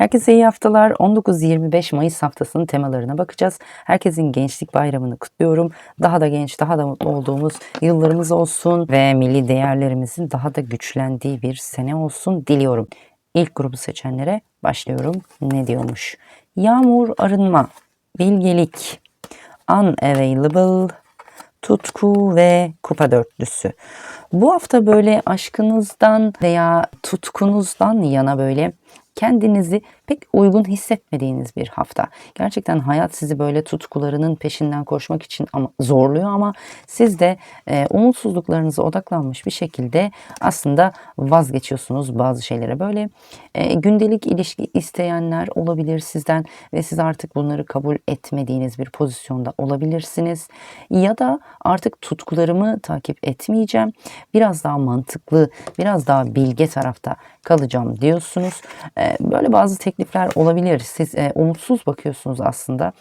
Herkese iyi haftalar. 19-25 Mayıs haftasının temalarına bakacağız. Herkesin gençlik bayramını kutluyorum. Daha da genç, daha da mutlu olduğumuz yıllarımız olsun ve milli değerlerimizin daha da güçlendiği bir sene olsun diliyorum. İlk grubu seçenlere başlıyorum. Ne diyormuş? Yağmur, arınma, bilgelik, unavailable, tutku ve kupa dörtlüsü. Bu hafta böyle aşkınızdan veya tutkunuzdan yana böyle kendinizi pek uygun hissetmediğiniz bir hafta. Gerçekten hayat sizi böyle tutkularının peşinden koşmak için ama zorluyor ama siz de e, umutsuzluklarınıza odaklanmış bir şekilde aslında vazgeçiyorsunuz bazı şeylere. Böyle e, gündelik ilişki isteyenler olabilir sizden ve siz artık bunları kabul etmediğiniz bir pozisyonda olabilirsiniz. Ya da artık tutkularımı takip etmeyeceğim. Biraz daha mantıklı, biraz daha bilge tarafta kalacağım diyorsunuz. E, böyle bazı teklifler olabilir. Siz e, umutsuz bakıyorsunuz aslında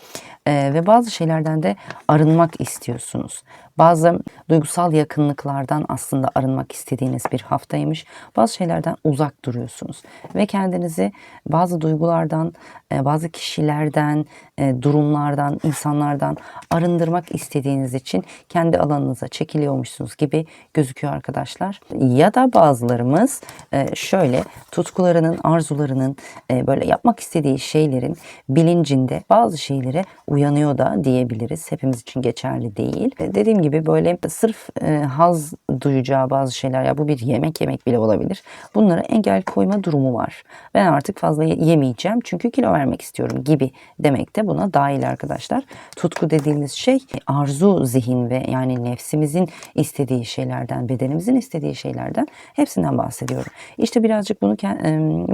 e, ve bazı şeylerden de arınmak istiyorsunuz. Bazı duygusal yakınlıklardan aslında arınmak istediğiniz bir haftaymış. Bazı şeylerden uzak duruyorsunuz ve kendinizi bazı duygulardan, e, bazı kişilerden, e, durumlardan, insanlardan arındırmak istediğiniz için kendi alanınıza çekiliyormuşsunuz gibi gözüküyor arkadaşlar. Ya da bazılarımız e, şöyle tutkularının, arzularının, böyle yapmak istediği şeylerin bilincinde bazı şeylere uyanıyor da diyebiliriz. Hepimiz için geçerli değil. Dediğim gibi böyle sırf haz duyacağı bazı şeyler ya bu bir yemek yemek bile olabilir. Bunlara engel koyma durumu var. Ben artık fazla yemeyeceğim çünkü kilo vermek istiyorum gibi demek de buna dahil arkadaşlar. Tutku dediğimiz şey arzu zihin ve yani nefsimizin istediği şeylerden, bedenimizin istediği şeylerden hepsinden bahsediyorum. İşte birazcık bunu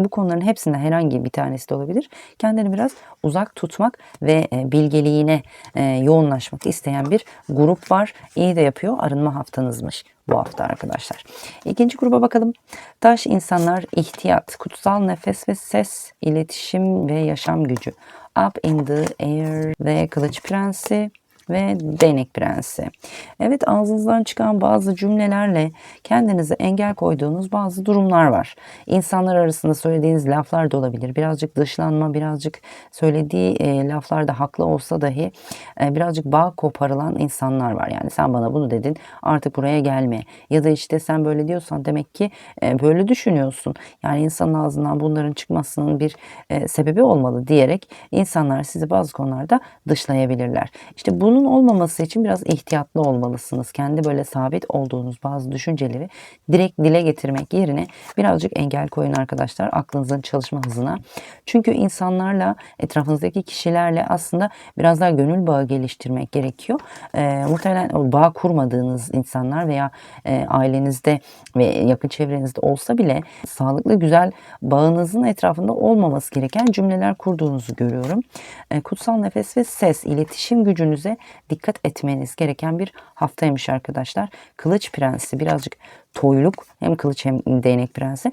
bu konuların hepsinden herhangi bir tanesi de olabilir. Kendini biraz uzak tutmak ve bilgeliğine yoğunlaşmak isteyen bir grup var. İyi de yapıyor. Arınma haftanızmış bu hafta arkadaşlar. İkinci gruba bakalım. Taş insanlar ihtiyat, kutsal nefes ve ses, iletişim ve yaşam gücü. Up in the air ve kılıç prensi ve değnek prensi. Evet ağzınızdan çıkan bazı cümlelerle kendinize engel koyduğunuz bazı durumlar var. İnsanlar arasında söylediğiniz laflar da olabilir. Birazcık dışlanma, birazcık söylediği e, laflarda haklı olsa dahi e, birazcık bağ koparılan insanlar var. Yani sen bana bunu dedin artık buraya gelme. Ya da işte sen böyle diyorsan demek ki e, böyle düşünüyorsun. Yani insanın ağzından bunların çıkmasının bir e, sebebi olmalı diyerek insanlar sizi bazı konularda dışlayabilirler. İşte bunu bunun olmaması için biraz ihtiyatlı olmalısınız. Kendi böyle sabit olduğunuz bazı düşünceleri direkt dile getirmek yerine birazcık engel koyun arkadaşlar aklınızın çalışma hızına. Çünkü insanlarla, etrafınızdaki kişilerle aslında biraz daha gönül bağı geliştirmek gerekiyor. E, muhtemelen o bağ kurmadığınız insanlar veya e, ailenizde ve yakın çevrenizde olsa bile sağlıklı güzel bağınızın etrafında olmaması gereken cümleler kurduğunuzu görüyorum. E, kutsal nefes ve ses iletişim gücünüze dikkat etmeniz gereken bir haftaymış arkadaşlar. Kılıç Prensi birazcık toyluk hem kılıç hem değnek prensi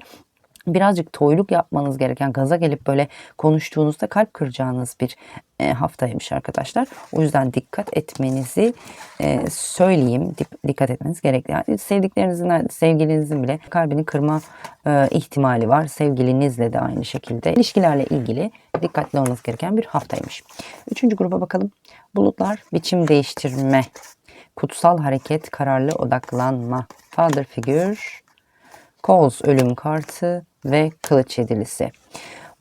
birazcık toyluk yapmanız gereken gaza gelip böyle konuştuğunuzda kalp kıracağınız bir e, haftaymış arkadaşlar. O yüzden dikkat etmenizi e, söyleyeyim. Dikkat etmeniz gerekli. Yani sevdiklerinizin, sevgilinizin bile kalbini kırma e, ihtimali var. Sevgilinizle de aynı şekilde. İlişkilerle ilgili dikkatli olmanız gereken bir haftaymış. Üçüncü gruba bakalım. Bulutlar biçim değiştirme. Kutsal hareket, kararlı odaklanma. Father figür, Calls ölüm kartı ve kılıç yedilisi.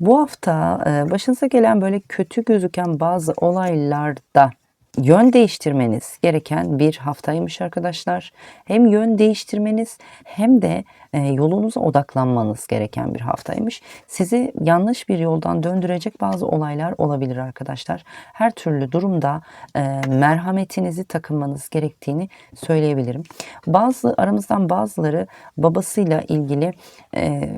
Bu hafta e, başınıza gelen böyle kötü gözüken bazı olaylarda yön değiştirmeniz gereken bir haftaymış arkadaşlar. Hem yön değiştirmeniz hem de e, yolunuza odaklanmanız gereken bir haftaymış. Sizi yanlış bir yoldan döndürecek bazı olaylar olabilir arkadaşlar. Her türlü durumda e, merhametinizi takınmanız gerektiğini söyleyebilirim. Bazı aramızdan bazıları babasıyla ilgili e,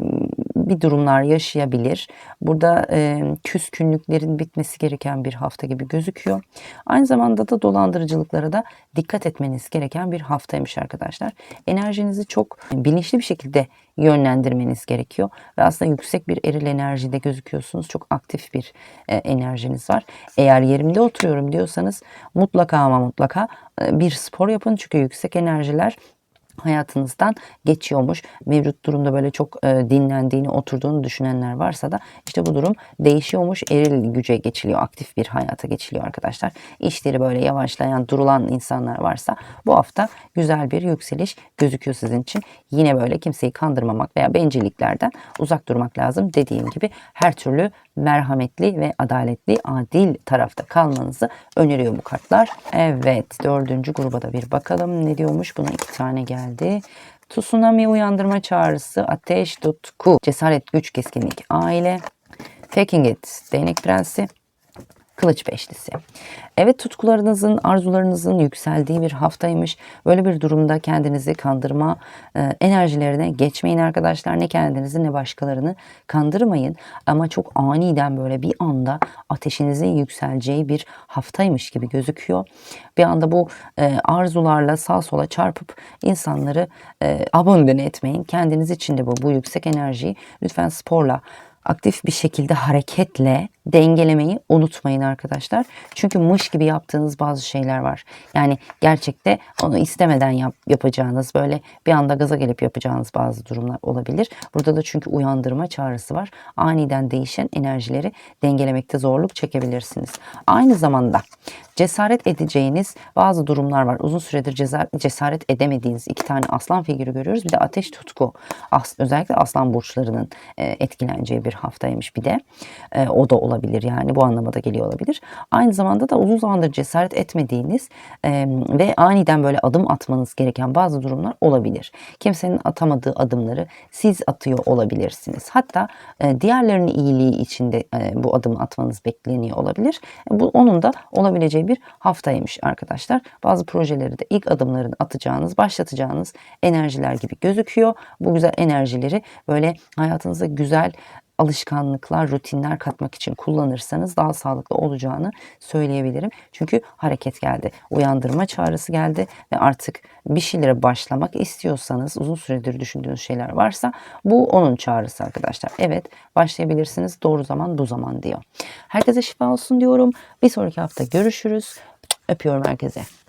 bir durumlar yaşayabilir. Burada e, küskünlüklerin bitmesi gereken bir hafta gibi gözüküyor. Aynı zamanda da dolandırıcılıklara da dikkat etmeniz gereken bir haftaymış arkadaşlar. Enerjinizi çok bilinçli bir şekilde yönlendirmeniz gerekiyor. Ve aslında yüksek bir eril enerjide gözüküyorsunuz. Çok aktif bir e, enerjiniz var. Eğer yerimde oturuyorum diyorsanız mutlaka ama mutlaka e, bir spor yapın. Çünkü yüksek enerjiler hayatınızdan geçiyormuş. Mevcut durumda böyle çok e, dinlendiğini, oturduğunu düşünenler varsa da işte bu durum değişiyormuş. Eril güce geçiliyor, aktif bir hayata geçiliyor arkadaşlar. İşleri böyle yavaşlayan, durulan insanlar varsa bu hafta güzel bir yükseliş gözüküyor sizin için. Yine böyle kimseyi kandırmamak veya bencilliklerden uzak durmak lazım. Dediğim gibi her türlü merhametli ve adaletli, adil tarafta kalmanızı öneriyor bu kartlar. Evet, dördüncü gruba da bir bakalım ne diyormuş. Buna iki tane geldi. Tsunami uyandırma çağrısı, ateş, tutku, cesaret, güç, keskinlik, aile, Faking It, değnek prensi, Kılıç beşlisi. Evet tutkularınızın, arzularınızın yükseldiği bir haftaymış. Böyle bir durumda kendinizi kandırma e, enerjilerine geçmeyin arkadaşlar. Ne kendinizi ne başkalarını kandırmayın. Ama çok aniden böyle bir anda ateşinizin yükseleceği bir haftaymış gibi gözüküyor. Bir anda bu e, arzularla sağ sola çarpıp insanları e, abone etmeyin. Kendiniz için de bu, bu yüksek enerjiyi lütfen sporla aktif bir şekilde hareketle dengelemeyi unutmayın arkadaşlar. Çünkü mış gibi yaptığınız bazı şeyler var. Yani gerçekte onu istemeden yap, yapacağınız böyle bir anda gaza gelip yapacağınız bazı durumlar olabilir. Burada da çünkü uyandırma çağrısı var. Aniden değişen enerjileri dengelemekte zorluk çekebilirsiniz. Aynı zamanda cesaret edeceğiniz bazı durumlar var. Uzun süredir cesaret edemediğiniz iki tane aslan figürü görüyoruz. Bir de ateş tutku. As- özellikle aslan burçlarının e, etkileneceği bir haftaymış bir de. E, o da olabilir yani bu anlamada geliyor olabilir. Aynı zamanda da uzun zamandır cesaret etmediğiniz e, ve aniden böyle adım atmanız gereken bazı durumlar olabilir. Kimsenin atamadığı adımları siz atıyor olabilirsiniz. Hatta e, diğerlerinin iyiliği içinde e, bu adımı atmanız bekleniyor olabilir. Bu onun da olabileceği bir haftaymış arkadaşlar. Bazı projeleri de ilk adımlarını atacağınız, başlatacağınız enerjiler gibi gözüküyor. Bu güzel enerjileri böyle hayatınıza güzel alışkanlıklar, rutinler katmak için kullanırsanız daha sağlıklı olacağını söyleyebilirim. Çünkü hareket geldi, uyandırma çağrısı geldi ve artık bir şeylere başlamak istiyorsanız, uzun süredir düşündüğünüz şeyler varsa bu onun çağrısı arkadaşlar. Evet, başlayabilirsiniz. Doğru zaman bu zaman diyor. Herkese şifa olsun diyorum. Bir sonraki hafta görüşürüz. Öpüyorum herkese.